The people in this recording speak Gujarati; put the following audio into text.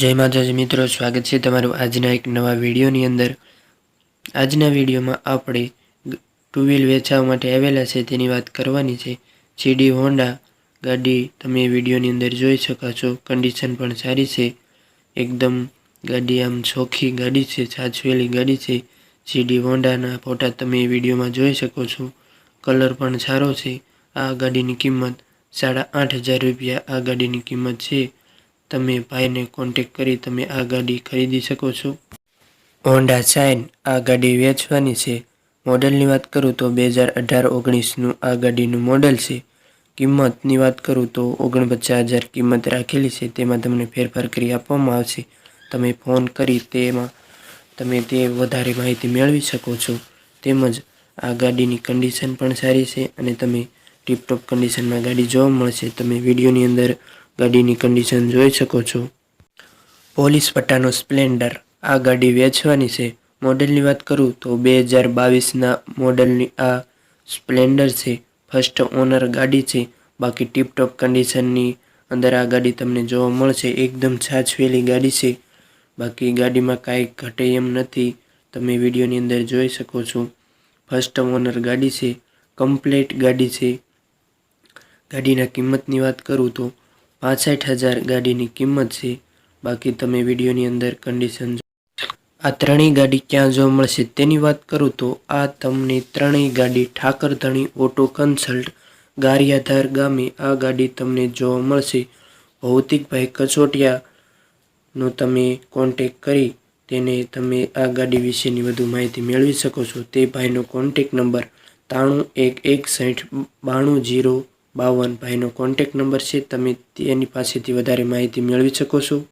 જય માતાજી મિત્રો, સ્વાગત છે તમારું આજના એક નવા વિડીયોની અંદર. આજના વિડીયોમાં આપણે ટુ વ્હીલ વેચાવા માટે આવેલા છે, તેની વાત કરવાની છે. સીડી હોન્ડા ગાડી તમે વિડીયોની અંદર જોઈ શકો છો કન્ડિશન પણ સારી છે. એકદમ ગાડી આમ ચોખ્ખી ગાડી છે, સાચવેલી ગાડી છે. સીડી હોન્ડાના ફોટા તમે વિડીયોમાં જોઈ શકો છો. કલર પણ સારો છે. આ ગાડીની કિંમત સાડા આઠ હજાર રૂપિયા આ ગાડીની કિંમત છે. તમે ભાઈને કોન્ટેક કરી તમે આ ગાડી ખરીદી શકો છો. હોન્ડા શાઇન આ ગાડી વેચવાની છે. મોડલની વાત કરું તો બે હજાર અઢાર ઓગણીસનું આ ગાડીનું મોડલ છે. કિંમતની વાત કરું તો ઓગણપચાસ હજાર કિંમત રાખેલી છે. તેમાં તમને ફેરફાર કરી આપવામાં આવશે. તમે ફોન કરી તેમાં તમે તે વધારે માહિતી મેળવી શકો છો. તેમજ આ ગાડીની કન્ડિશન પણ સારી છે અને તમે ટીપટોપ કન્ડિશનમાં ગાડી જોવા મળશે. તમે વિડીયોની અંદર ગાડીની કન્ડિશન જોઈ શકો છો. પોલીસ પટ્ટાનો સ્પ્લેન્ડર આ ગાડી વેચવાની છે. મોડલની વાત કરું તો બે હજાર બાવીસના મોડલની આ સ્પ્લેન્ડર છે. ફર્સ્ટ ઓનર ગાડી છે. બાકી ટીપટોપ કન્ડિશનની અંદર આ ગાડી તમને જોવા મળશે. એકદમ છાછવેલી ગાડી છે. બાકી ગાડીમાં કાંઈ ઘટે એમ નથી. તમે વિડીયોની અંદર જોઈ શકો છો. ફર્સ્ટ ઓનર ગાડી છે. કમ્પ્લેટ ગાડી છે. ગાડીના કિંમતની વાત કરું તો પાસઠ હજાર ગાડીની કિંમત છે. બાકી તમે વિડીયોની અંદર કન્ડિશન આ ત્રણેય ગાડી ક્યાં જોવા મળશે તેની વાત કરું તો આ તમને ત્રણેય ગાડી ઠાકરધણી ઓટો કન્સલ્ટ ગારિયાધાર ગામે આ ગાડી તમને જોવા મળશે. ભૌતિકભાઈ કચોટિયાનો તમે કોન્ટેક કરી તેને તમે આ ગાડી વિશેની વધુ માહિતી મેળવી શકો છો. તે ભાઈનો કોન્ટેક નંબર ત્રાણું એક એક સાઠ બાણું જીરો બાવન ભાઈનો કોન્ટેક નંબર છે. તમે તેની પાસેથી વધારે માહિતી મેળવી શકો છો.